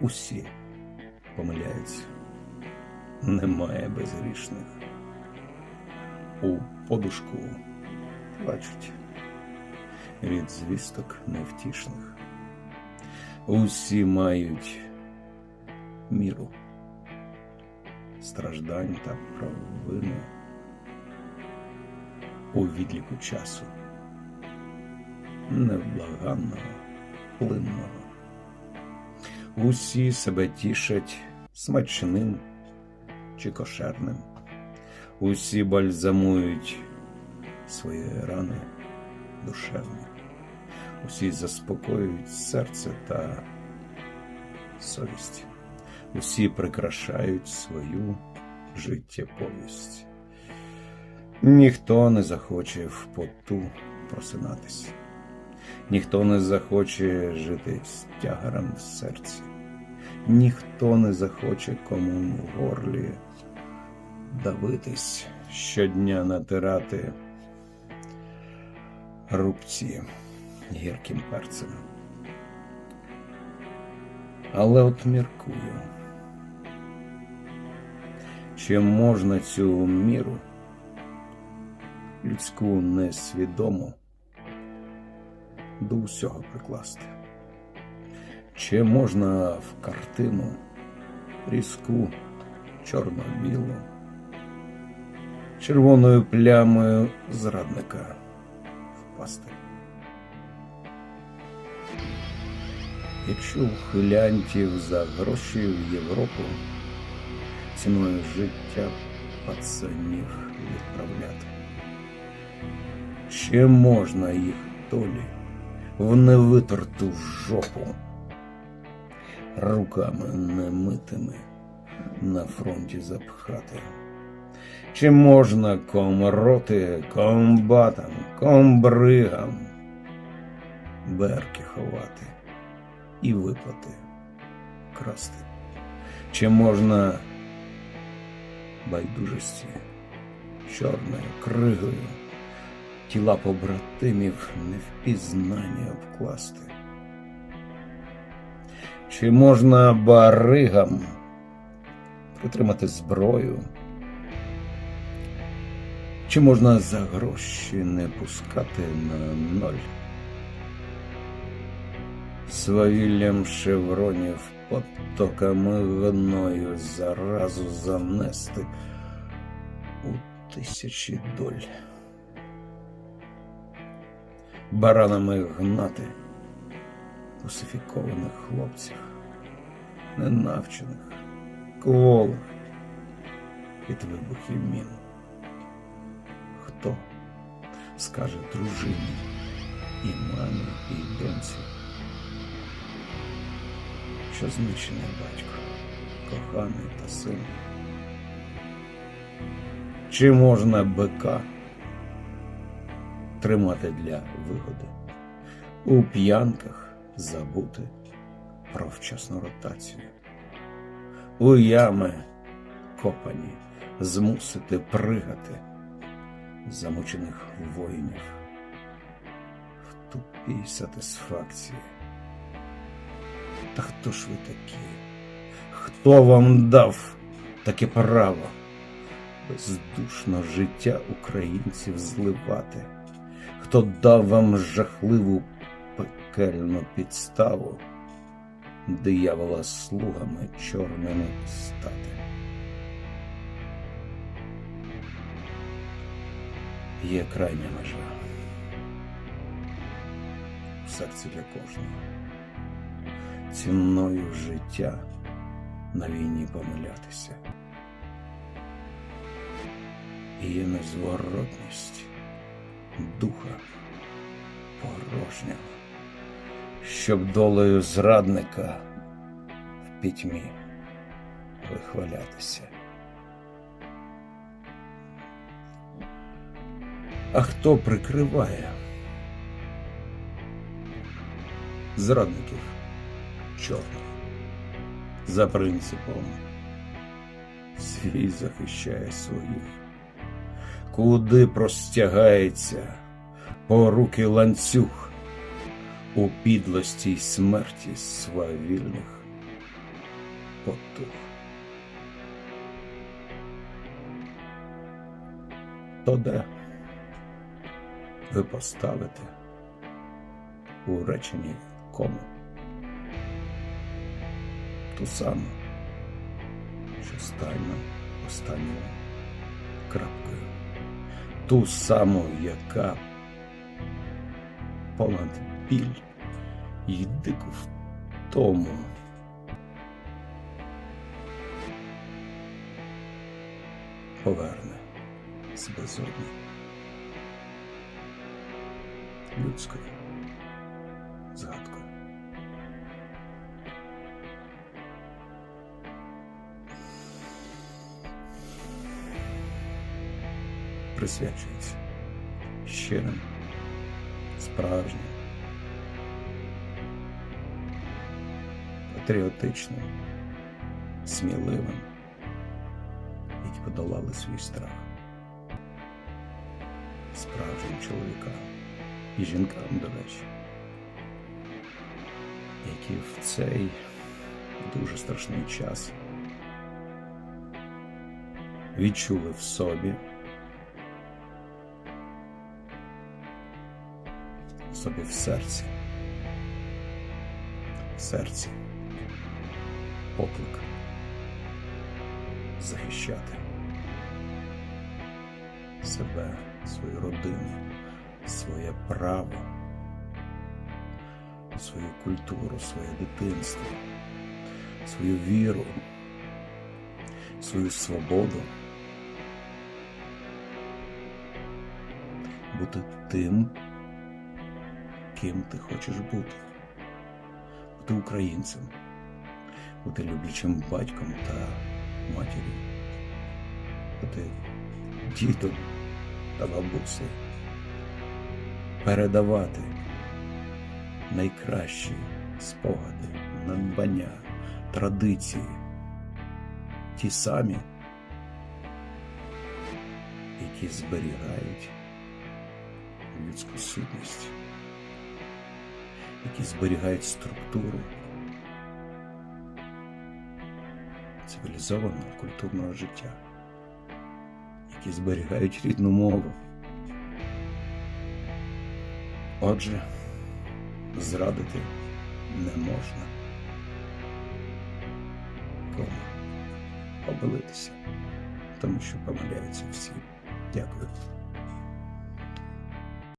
Усі помиляються. Немає безгрішних. У подушку плачуть від звісток невтішних. Усі мають міру страждань та провини у відліку часу невблаганного, плинного. Усі себе тішать смачним чи кошерним. Усі бальзамують свої рани душевні. Усі заспокоюють серце та совість. Усі прикрашають свою життєповість. Ніхто не захоче в поту просинатись. Ніхто не захоче жити з тягарем в серці. Ніхто не захоче кому в горлі давитись щодня натирати рубці гірким перцем. Але от міркую, чи можна цю міру людську несвідому до усього прикласти? Чи можна в картину різку чорно-білу, червоною плямою зрадника впасти? Якщо у хилянтів за гроші в Європу ціною життя пацанів відправляти, ще можна їх долі в невитерту жопу руками немитими на фронті запхати. Чи можна комроти комбатам, комбригам берки ховати і виплати красти? Чи можна байдужості чорною кригою тіла побратимів невпізнання обкласти? Чи можна баригам притримати зброю? Чи можна за гроші не пускати на ноль? Свавіллям шевронів потоками гною заразу занести у тисячі доль. Баранами гнати русифікованих хлопців, ненавчених, кволих від вибухів мін. Хто скаже дружині і мамі, і доньці, що знищений батько, коханий та син? Чи можна бика тримати для вигоди у п'янках? забути про вчасну ротацію. У ями копані змусити пригати замучених воїнів в тупій сатисфакції. Та хто ж ви такі? Хто вам дав таке право бездушно життя українців зливати? Хто дав вам жахливу пекельну підставу диявола слугами чорними стати. Є крайня межа в серці для кожного. Цінною життя на війні помилятися. Є незворотність духа порожнього щоб долею зрадника в пітьмі вихвалятися. А хто прикриває зрадників чорних за принципом свій захищає своїх, куди простягається по руки ланцюг у підлості й смерті свавільних потух. То де ви поставите у реченні кому? Ту саму, що стане останньою крапкою. Ту саму, яка понад біль і дику втому. Поверне з безодні людською згадкою. Присвячується щирим, справжнім, патріотичним, сміливим, які подолали свій страх, справжнім чоловікам і жінкам, до речі, які в цей дуже страшний час відчули в собі. Собі в серці. В серці поклик захищати себе, свою родину, своє право, свою культуру, своє дитинство, свою віру, свою свободу. Бути тим, ким ти хочеш бути. Бути українцем, бути люблячим батьком та матір'ю, бути дідом та бабусею, передавати найкращі спогади, надбання, традиції, ті самі, які зберігають людську сутність які зберігають структуру цивілізованого культурного життя, які зберігають рідну мову. Отже, зрадити не можна. Кому помилитися, тому що помиляються всі. Дякую.